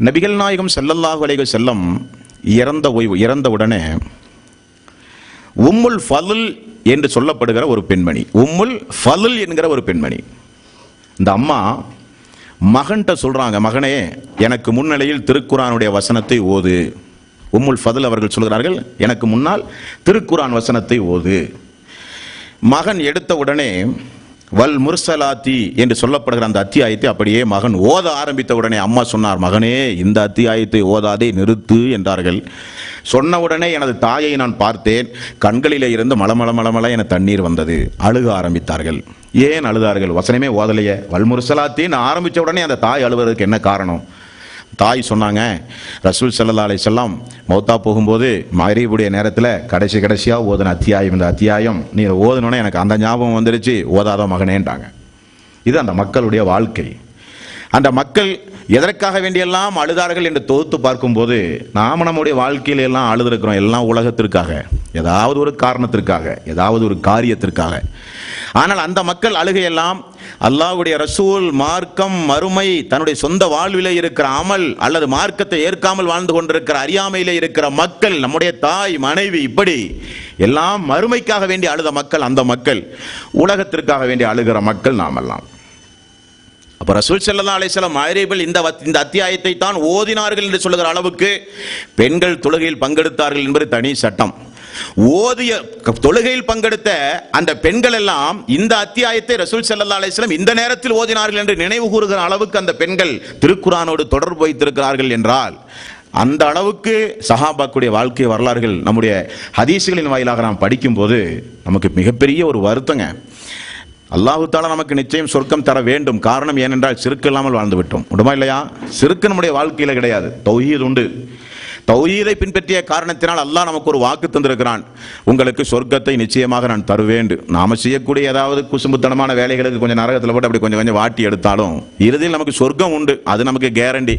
நபிகள் நாயகம் செல்லல்லாஹு அலைஹி செல்லம் இறந்த ஓய்வு இறந்த உடனே உம்முல் ஃபலுல் என்று சொல்லப்படுகிற ஒரு பெண்மணி உம்முல் ஃபலுல் என்கிற ஒரு பெண்மணி. இந்த அம்மா மகன்கிட்ட சொல்கிறாங்க மகனே எனக்கு முன்னிலையில் திருக்குறானுடைய வசனத்தை ஓது. உம்முல் ஃபதுல் அவர்கள் சொல்கிறார்கள் எனக்கு முன்னால் திருக்குரான் வசனத்தை ஓது. மகன் எடுத்த உடனே வல் முர்சலாத்தி என்று சொல்லப்படுகிற அந்த அத்தியாயத்தை அப்படியே மகன் ஓத ஆரம்பித்த உடனே அம்மா சொன்னார் மகனே இந்த அத்தியாயத்தை ஓதாதே நிறுத்து என்றார்கள். சொன்ன உடனே எனது தாயை நான் பார்த்தேன். கண்களிலே இருந்து மலமள மலமள என தண்ணீர் வந்தது. அழுக ஆரம்பித்தார்கள். ஏன் அழுதார்கள்? வசனமே ஓதலையே. வல்முர்சலாத்தின்னு ஆரம்பித்த உடனே அந்த தாய் அழுவதற்கு என்ன காரணம்? தாய் சொன்னாங்க. ரசூல் ஸல்லல்லாஹு அலைஹி வஸல்லம் மௌத்தா போகும்போது மகரீபுடைய நேரத்தில் கடைசி கடைசியாக ஓதின அத்தியாயம் இந்த அத்தியாயம் நீ ஓதணுன்னே எனக்கு அந்த ஞாபகம் வந்துருச்சு ஓதாத மகனேன்றாங்க இது அந்த மக்களுடைய வாழ்க்கை. அந்த மக்கள் எதற்காக வேண்டியெல்லாம் அழுதார்கள் என்று தொகுத்து பார்க்கும்போது நாம் நம்முடைய வாழ்க்கையில எல்லாம் அழுதுருக்கிறோம் எல்லாம் உலகத்திற்காக. ஏதாவது ஒரு காரணத்திற்காக ஏதாவது ஒரு காரியத்திற்காக. ஆனால் அந்த மக்கள் அழுகையெல்லாம் அல்லாஹ்வுடைய ரசூல் மார்க்கம் மறுமை தன்னுடைய சொந்த வாழ்விலே இருக்கிற அமல் அல்லது மார்க்கத்தை ஏற்காமல் வாழ்ந்து கொண்டிருக்கிற அறியாமையிலே இருக்கிற மக்கள் நம்முடைய தாய் மனைவி இப்படி எல்லாம் மறுமைக்காக வேண்டி அழுத மக்கள் அந்த மக்கள் உலகத்திற்காக வேண்டி அழுகிற மக்கள் நாமெல்லாம். அப்போ ரசூல் ஸல்லல்லாஹு அலைசலம் வஸல்லம் இந்த வத்- இந்த அத்தியாயத்தை தான் ஓதினார்கள் என்று சொல்லுகிற அளவுக்கு பெண்கள் தொழுகையில் பங்கெடுத்தார்கள் என்பது தனி சட்டம். ஓதிய தொழுகையில் பங்கெடுத்த அந்த பெண்கள் எல்லாம் இந்த அத்தியாயத்தை ரசூல் ஸல்லல்லாஹு அலைஹி இந்த நேரத்தில் ஓதினார்கள் என்று நினைவு கூறுகிற அளவுக்கு அந்த பெண்கள் திருக்குரானோடு தொடர்பு வைத்திருக்கிறார்கள் என்றால் அந்த அளவுக்கு சஹாபாக்குடைய வாழ்க்கை வரலாறுகள் நம்முடைய ஹதீசுகளின் வாயிலாக நாம் படிக்கும்போது நமக்கு மிகப்பெரிய ஒரு வருத்தங்க. அல்லாஹு தாலா நமக்கு நிச்சயம் சொர்க்கம் தர வேண்டும். காரணம் ஏனென்றால் சிறுக்கு இல்லாமல் வாழ்ந்து விட்டோம் உடமா இல்லையா? சிறுக்கு நம்முடைய வாழ்க்கையில கிடையாது. தௌஹீத் உண்டு. தௌஹீதை பின்பற்றிய காரணத்தினால் அல்லாஹ் நமக்கு ஒரு வாக்கு தந்திருக்கிறான். உங்களுக்கு சொர்க்கத்தை நிச்சயமாக நான் தருவேன். நாம செய்யக்கூடிய ஏதாவது குசும்புத்தனமான வேலைகளுக்கு கொஞ்சம் நரகத்தில் போட்டு அப்படி கொஞ்சம் கொஞ்சம் வாட்டி எடுத்தாலும் இறுதியில் நமக்கு சொர்க்கம் உண்டு. அது நமக்கு கேரண்டி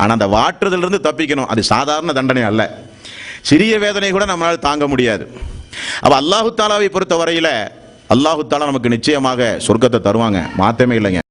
ஆனால் அந்த வாட்டுறதுலேருந்து தப்பிக்கணும். அது சாதாரண தண்டனை அல்ல. சிறிய வேதனை கூட நம்மளால் தாங்க முடியாது. அப்போ அல்லாஹு தாலாவை பொறுத்த வரையில் அல்லாஹு தாலா நமக்கு நிச்சயமாக சொர்க்கத்தை தருவாங்க. மாற்றமே இல்லைங்க.